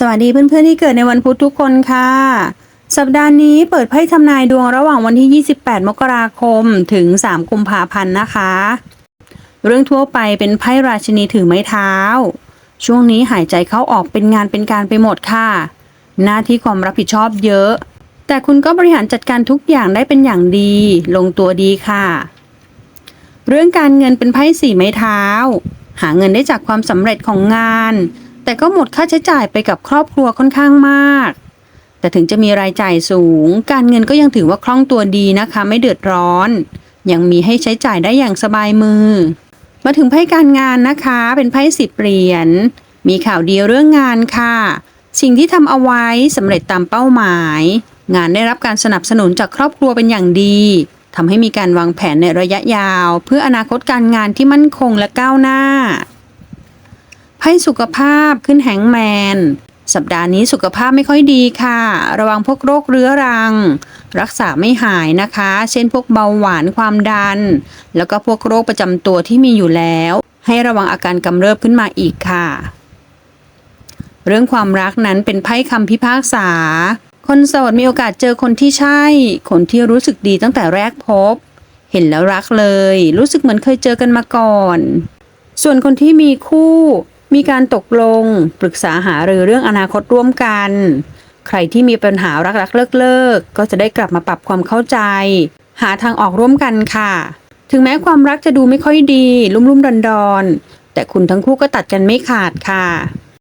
สวัสดีเพื่อนๆที่เกิดในวันพุธทุกคนค่ะ สัปดาห์นี้เปิดไพ่ทำนายดวงระหว่างวันที่ 28 มกราคมถึง 3 กุมภาพันธ์นะคะ เรื่องทั่วไปเป็นไพ่ราชินีถือไม้เท้า ช่วงนี้หายใจเข้าออกเป็นงานเป็นการไปหมดค่ะ หน้าที่ความรับผิดชอบเยอะ แต่คุณก็บริหารจัดการทุกอย่างได้เป็นอย่างดี ลงตัวดีค่ะ เรื่องการเงินเป็นไพ่สี่ไม้เท้า หาเงินได้จากความสำเร็จของงาน แต่ก็หมดค่าใช้จ่ายไปกับครอบครัวค่อนข้างมาก แต่ถึงจะมีรายจ่ายสูง การเงินก็ยังถือว่าคล่องตัวดีนะคะ ไม่เดือดร้อน ยังมีให้ใช้จ่ายได้อย่างสบายมือ มาถึงไพ่การงานนะคะ เป็นไพ่สิบเหรียญ มีข่าวดีเรื่องงานค่ะ สิ่งที่ทำเอาไว้สำเร็จตามเป้าหมาย งานได้รับการสนับสนุนจากครอบครัวเป็นอย่างดีทำให้มีการวางแผนในระยะยาว เพื่ออนาคตการงานที่มั่นคงและก้าวหน้า ไพ่สุขภาพขึ้นแฮงแมน สัปดาห์นี้สุขภาพไม่ค่อยดีค่ะ ระวังพวกโรคเรื้อรัง รักษาไม่หายนะคะ เช่นพวกเบาหวานความดัน แล้วก็พวกโรคประจำตัวที่มีอยู่แล้ว ให้ระวังอาการกำเริบขึ้นมาอีกค่ะ เรื่องความรักนั้นเป็นไพ่คำพิพากษา คนโสดมีโอกาสเจอคนที่ใช่ คนที่รู้สึกดีตั้งแต่แรกพบ เห็นแล้วรักเลย รู้สึกเหมือนเคยเจอกันมาก่อน ส่วนคนที่มีคู่ มีการตกลงปรึกษาหารือเรื่องอนาคตร่วมกัน ใครที่มีปัญหารักๆเลิกๆ ก็จะได้กลับมาปรับความเข้าใจ หาทางออกร่วมกันค่ะ ถึงแม้ความรักจะดูไม่ค่อยดี ลุ่มๆดอนๆแต่คุณทั้งคู่ก็ตัดกันไม่ขาดค่ะ